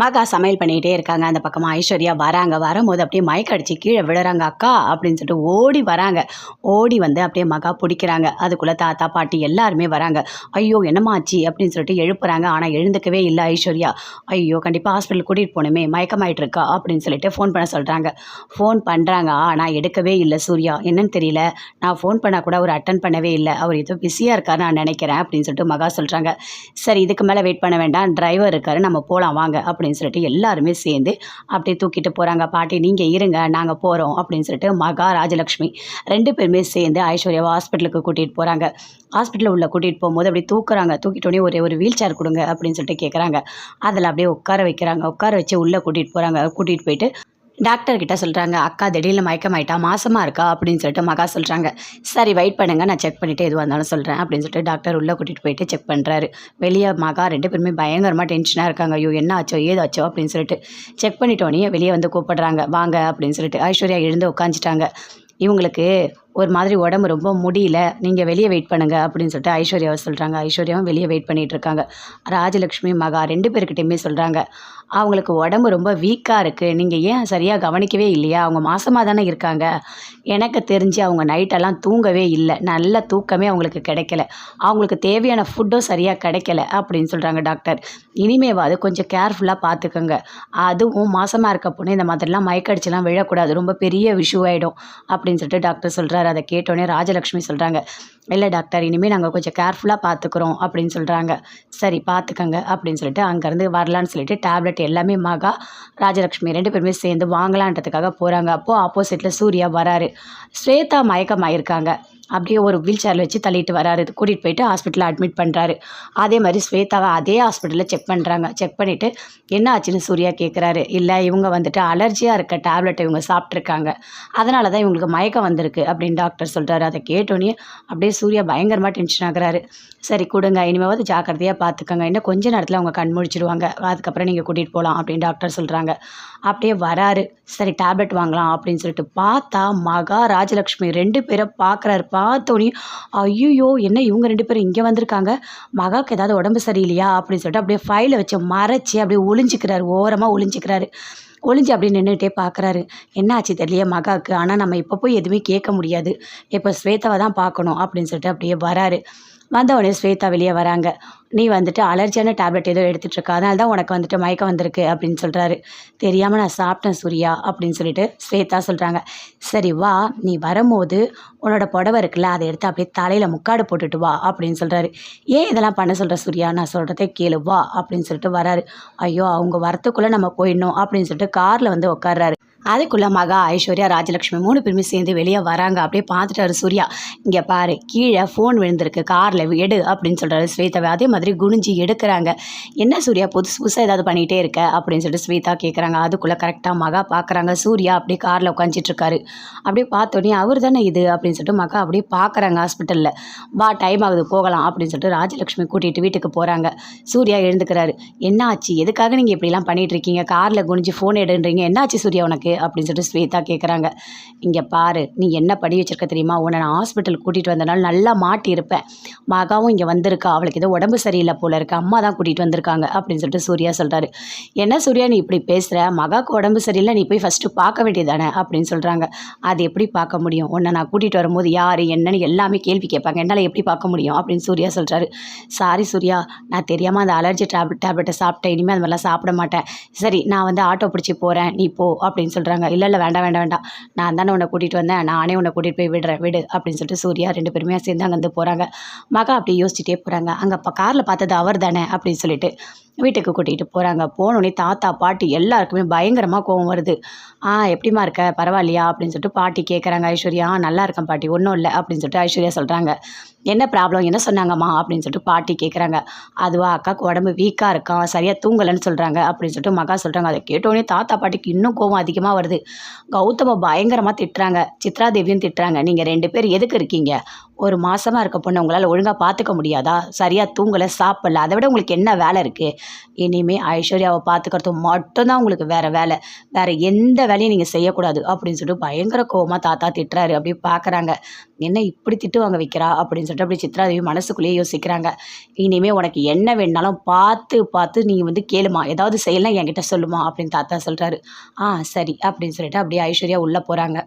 மகா சமையல் பண்ணிகிட்டே இருக்காங்க. அந்த பக்கமாக ஐஸ்வர்யா வராங்க. வரும்போது அப்படியே மயக்க அடிச்சு கீழே விழுறாங்க அக்கா அப்படின்னு சொல்லிட்டு ஓடி வராங்க. ஓடி வந்து அப்படியே மகா பிடிக்கிறாங்க. அதுக்குள்ளே தாத்தா பாட்டி எல்லாருமே வராங்க. ஐயோ என்னம்மா ஆச்சு? அப்படின்னு சொல்லிட்டு எழுப்புறாங்க. ஆனால் எழுந்துக்கவே இல்லை ஐஸ்வர்யா. ஐயோ கண்டிப்பாக ஹாஸ்பிட்டல் கூட்டிகிட்டு போகணுமே. மயக்கமாயிட்டு இருக்கா? அப்படின்னு சொல்லிட்டு ஃபோன் பண்ண சொல்கிறாங்க ஃபோன் பண்ணுறாங்க ஆனால் எடுக்கவே இல்லை சூர்யா. என்னன்னு தெரியல. நான் ஃபோன் பண்ணால் கூட அவர் அட்டன் பண்ணவே இல்லை. அவர் ஏதோ பிஸியாக இருக்காரு நான் நினைக்கிறேன் அப்படின்னு சொல்லிட்டு மகா சொல்கிறாங்க சரி இதுக்கு மேலே வெயிட் பண்ண வேண்டாம். டிரைவர் இருக்காரு. நம்ம போகலாம் வாங்க. அப்படின்னு அப்படின்னு சொல்லிட்டு எல்லாருமே சேர்ந்து அப்படியே தூக்கிட்டு போகிறாங்க பாட்டி நீங்கள் இருங்க நாங்கள் போகிறோம் அப்படின்னு சொல்லிட்டு மகா ராஜலக்ஷ்மி ரெண்டு பேருமே சேர்ந்து ஐஸ்வர்யாவை ஹாஸ்பிட்டலுக்கு கூட்டிகிட்டு போகிறாங்க ஹாஸ்பிட்டலில் உள்ள கூட்டிகிட்டு போகும்போது அப்படியே தூக்குறாங்க. தூக்கிட்டோடனே ஒரே ஒரு வீல் சேர் கொடுங்க அப்படின்னு சொல்லிட்டு கேட்குறாங்க அதில் அப்படியே உட்கார வைக்கிறாங்க. உட்கார வச்சு உள்ளே கூட்டிகிட்டு போகிறாங்க கூட்டிகிட்டு போயிட்டு டாக்டர் கிட்ட சொல்கிறாங்க அக்கா திடீர்னு மயக்கமாயிட்டா மாசமாக இருக்கா? அப்படின்னு சொல்லிட்டு மகா சொல்கிறாங்க சரி வெயிட் பண்ணுங்க நான் செக் பண்ணிவிட்டு எதுவாக இருந்தாலும் சொல்கிறேன் அப்படின்னு சொல்லிட்டு டாக்டர் உள்ளே கூட்டிகிட்டு போயிட்டு செக் பண்ணுறாரு வெளியே மகா ரெண்டு பேருமே பயங்கரமாக டென்ஷனாக இருக்காங்க ஐயோ என்ன ஆச்சோ ஏதாச்சோ அப்படின்னு சொல்லிட்டு. செக் பண்ணிட்டோன்னே வெளியே வந்து கூப்பிடுறாங்க வாங்க அப்படின்னு சொல்லிட்டு. ஐஸ்வர்யா எழுந்து உட்காந்துட்டாங்க இவங்களுக்கு ஒரு மாதிரி உடம்பு ரொம்ப முடியல நீங்கள் வெளியே வெயிட் பண்ணுங்க அப்படின்னு சொல்லிட்டு ஐஸ்வர்யாவை சொல்கிறாங்க ஐஸ்வர்யாவும் வெளியே வெயிட் பண்ணிட்டு இருக்காங்க. ராஜலக்ஷ்மி மகா ரெண்டு பேர்கிட்டையுமே சொல்கிறாங்க அவங்களுக்கு உடம்பு ரொம்ப வீக்காக இருக்குது நீங்கள் ஏன் சரியாக கவனிக்கவே இல்லையா? அவங்க மாசமாக தானே இருக்காங்க. எனக்கு தெரிஞ்சு அவங்க நைட்டெல்லாம் தூங்கவே இல்லை. நல்ல தூக்கமே அவங்களுக்கு கிடைக்கல. அவங்களுக்கு தேவையான ஃபுட்டும் சரியாக கிடைக்கல அப்படின்னு சொல்கிறாங்க டாக்டர் இனிமேவாது கொஞ்சம் கேர்ஃபுல்லாக பார்த்துக்கோங்க அதுவும் மாசமாக இருக்க பொண்ணு இந்த மாதிரிலாம் மயக்கடிச்செல்லாம் விழக்கூடாது. ரொம்ப பெரிய விஷயம் ஆகிடும் அப்படின்னு சொல்லிட்டு டாக்டர் சொல்கிறாரு அதை கேட்டோடனே ராஜலக்ஷ்மி சொல்கிறாங்க இல்லை டாக்டர் இனிமேல் நாங்கள் கொஞ்சம் கேர்ஃபுல்லாக பார்த்துக்குறோம் அப்படின்னு சொல்கிறாங்க சரி பார்த்துக்கங்க அப்படின்னு சொல்லிட்டு அங்கேருந்து வரலான்னு சொல்லிட்டு டேப்லெட் எல்லாமே மகா ராஜலக்ஷ்மி ரெண்டு பேருமே சேர்ந்து வாங்கலான்றதுக்காக போகிறாங்க அப்போது ஆப்போசிட்டில் சூர்யா வராரு. ஸ்வேதா மயக்கமாயிருக்காங்க. அப்படியே ஒரு வீல் சேரில் வச்சு தள்ளிட்டு வராரு. கூட்டிகிட்டு போயிட்டு ஹாஸ்பிட்டலில் அட்மிட் பண்ணுறாரு அதே மாதிரி ஸ்வேதாவை அதே ஹாஸ்பிட்டலில் செக் பண்ணுறாங்க செக் பண்ணிவிட்டு என்ன ஆச்சுன்னு சூர்யா கேட்குறாரு இல்லை இவங்க வந்துட்டு அலர்ஜியாக இருக்க டேப்லெட்டை இவங்க சாப்பிட்ருக்காங்க அதனால தான் இவங்களுக்கு மயக்கம் வந்திருக்கு அப்படின்னு டாக்டர் சொல்கிறாரு அதை கேட்டோன்னே அப்படியே சூர்யா பயங்கரமாக டென்ஷன் ஆகுறாரு. சரி கொடுங்க. இனிமேவாவது ஜாக்கிரதையாக பார்த்துக்கோங்க இன்னும் கொஞ்ச நேரத்தில் அவங்க கண் முழிச்சிடுவாங்க அதுக்கப்புறம் நீங்கள் கூட்டிகிட்டு போகலாம் அப்படின்னு டாக்டர் சொல்கிறாங்க அப்படியே வராரு. சரி டேப்லெட் வாங்கலாம் அப்படின்னு சொல்லிட்டு பார்த்தா மகா ராஜலக்ஷ்மி ரெண்டு பேரை பார்க்குறாருப்பா பார்த்தோன்னே ஐயோ என்ன இவங்க ரெண்டு பேரும் இங்கே வந்திருக்காங்க? மகாவுக்கு ஏதாவது உடம்பு சரியில்லையா? அப்படின்னு சொல்லிட்டு அப்படியே ஃபைலை வச்சு மறைச்சி அப்படியே ஒளிஞ்சிக்கிறாரு ஓரமாக ஒளிஞ்சிக்கிறாரு. ஒளிஞ்சு அப்படி நின்றுட்டே பார்க்குறாரு. என்ன ஆச்சு தெரியலையே மகாவுக்கு? ஆனால் நம்ம இப்போ போய் எதுவுமே கேட்க முடியாது. இப்போ ஸ்வேதாவை தான் பார்க்கணும் அப்படின்னு சொல்லிட்டு அப்படியே வராரு. வந்த உடனே ஸ்வேதா வெளியே வராங்க. நீ வந்துட்டு அலர்ஜியான டேப்லெட் ஏதோ எடுத்துகிட்டு இருக்க அதனால தான் உனக்கு வந்துட்டு மயக்கம் வந்திருக்கு அப்படின்னு சொல்கிறாரு தெரியாமல் நான் சாப்பிட்டேன் சூர்யா அப்படின்னு சொல்லிட்டு ஸ்வேதா சொல்கிறாங்க சரி வா நீ வரும்போது உன்னோட புடவை இருக்குல்ல அதை எடுத்து அப்படியே தலையில் முக்காடு போட்டுட்டு வா அப்படின்னு சொல்கிறாரு ஏன் இதெல்லாம் பண்ண சொல்கிற சூர்யா? நான் சொல்கிறதே கேளு வா அப்படின்னு சொல்லிட்டு வராரு. ஐயோ அவங்க வரத்துக்குள்ளே நம்ம போயிடணும் அப்படின்னு சொல்லிட்டு காரில் வந்து உட்கார்றாரு. அதுக்குள்ளே மகா ஐஸ்வர்யா ராஜலக்ஷ்மி மூணு பேருமே சேர்ந்து வெளியே வராங்க. அப்படியே பார்த்துட்டாரு சூர்யா. இங்கே பாரு கீழே ஃபோன் விழுந்திருக்கு. காரில் எடு அப்படின்னு சொல்கிறாரு ஸ்வேதாவை. அதே மாதிரி குனிஞ்சி எடுக்கிறாங்க. என்ன சூர்யா புதுசு புதுசாக ஏதாவது பண்ணிகிட்டே இருக்க? அப்படின்னு சொல்லிட்டு ஸ்வேதா கேட்குறாங்க அதுக்குள்ளே கரெக்டாக மகா பார்க்குறாங்க. சூர்யா அப்படியே காரில் உட்காந்துட்டுருக்காரு அப்படியே பார்த்தோன்னே அவர் தானே இது? அப்படின்னு சொல்லிட்டு மகா அப்படியே பார்க்குறாங்க ஹாஸ்பிட்டலில் வா டைம் ஆகுது போகலாம் அப்படின்னு சொல்லிட்டு ராஜலக்ஷ்மி கூட்டிகிட்டு வீட்டுக்கு போகிறாங்க சூர்யா எழுந்துக்கிறாரு. என்ன ஆச்சு எதுக்காக நீங்கள் இப்படிலாம் பண்ணிகிட்ருக்கீங்க இருக்கீங்க? காரில் குனிஞ்சு ஃபோன் எடுன்றீங்க என்ன ஆச்சு சூர்யா உனக்கு? அப்படின்னு சொல்லிட்டு ஸ்வேதா கேட்குறாங்க இங்கே பாரு நீ என்ன படி வச்சிருக்க தெரியுமா? உன்னை நான் ஹாஸ்பிட்டல் கூட்டிகிட்டு வந்தனால நல்லா மாட்டியிருப்பேன் மகாவும் இங்கே வந்திருக்கா. அவளுக்கு ஏதோ உடம்பு சரியில்லை போல இருக்கு. அம்மா தான் கூட்டிகிட்டு வந்திருக்காங்க அப்படின்னு சொல்லிட்டு சூர்யா சொல்கிறாரு என்ன சூர்யா நீ இப்படி பேசுகிற மகாவுக்கு உடம்பு சரியில்லை. நீ போய் ஃபஸ்ட்டு பார்க்க வேண்டியதானே அப்படின்னு சொல்கிறாங்க அது எப்படி பார்க்க முடியும்? உன்னை நான் கூட்டிகிட்டு வரும்போது யார் என்னன்னு எல்லாமே கேள்வி கேட்பாங்க. என்னால் எப்படி பார்க்க முடியும்? அப்படின்னு சூர்யா சொல்கிறாரு சாரி சூர்யா நான் தெரியாமல் அந்த அலர்ஜி டேப்லெட் டேப்லெட்டை சாப்பிட்டேன். இனிமேல் அது மாதிரிலாம் சாப்பிட மாட்டேன். சரி நான் வந்து ஆட்டோ பிடிச்சி போகிறேன் நீ போ அப்படின்னு சொல்கிறாங்க இல்லை இல்லை வேண்டாம் வேண்டாம் வேண்டாம். நான் தானே உன்னை கூட்டிகிட்டு வந்தேன். நானே உன்னை கூட்டிகிட்டு போய் விடுறேன். விடு அப்படின்னு சொல்லிட்டு சூர்யா ரெண்டு பேருமே சேர்ந்து அங்கேருந்து போகிறாங்க மகா அப்படி யோசிச்சுட்டே போகிறாங்க அங்கே இப்போ காரில் பார்த்தது அவர் தானே அப்படின்னு சொல்லிட்டு வீட்டுக்கு கூட்டிகிட்டு போகிறாங்க போனோடனே தாத்தா பாட்டி எல்லாருக்குமே பயங்கரமாக கோவம் வருது. ஆ எப்படிம்மா இருக்க? பரவாயில்லையா? அப்படின்னு சொல்லிட்டு பாட்டி கேட்குறாங்க ஐஸ்வர்யா நல்லா இருக்கேன் பாட்டி. ஒன்றும் இல்லை அப்படின்னு சொல்லிட்டு ஐஸ்வர்யா சொல்கிறாங்க என்ன ப்ராப்ளம் என்ன சொன்னாங்கம்மா? அப்படின்னு சொல்லிட்டு பாட்டி கேட்குறாங்க அதுவா அக்காவுக்கு உடம்பு வீக்காக இருக்கான் சரியாக தூங்கலைன்னு சொல்கிறாங்க அப்படின்னு சொல்லிட்டு மகா சொல்கிறாங்க அதை கேட்டோடனே தாத்தா பாட்டிக்கு இன்னும் கோவம் அதிகமாக வருது. கௌதம பயங்கரமாக திட்டுறாங்க. சித்ரா தேவியும் திட்டுறாங்க. நீங்கள் ரெண்டு பேர் எதுக்கு இருக்கீங்க? ஒரு மாதமாக இருக்க பொண்ணு உங்களால் ஒழுங்காக பார்த்துக்க முடியாதா? சரியாக தூங்கலை சாப்பிடல. அதை விட உங்களுக்கு என்ன வேலை இருக்குது இனிமேல் ஐஸ்வர்யாவை பார்த்துக்கிறது மட்டும்தான் உங்களுக்கு வேறு வேலை. வேறு எந்த வேலையும் நீங்கள் செய்யக்கூடாது அப்படின்னு சொல்லிட்டு பயங்கர கோவமாக தாத்தா திட்டுறாரு. அப்படி பார்க்குறாங்க என்ன இப்படி திட்டு வாங்க வைக்கிறா அப்படின்னு சொல்லிட்டு அப்படி சித்ராதேவி மனசுக்குள்ளேயே யோசிக்கிறாங்க. இனிமேல் உனக்கு என்ன வேணுனாலும் பார்த்து பார்த்து நீங்கள் வந்து கேளுமா. ஏதாவது செய்யலாம் என்கிட்ட சொல்லுமா அப்படின்னு தாத்தா சொல்கிறாரு ஆ சரி அப்படின்னு சொல்லிட்டு அப்படியே ஐஸ்வர்யா உள்ளே போகிறாங்க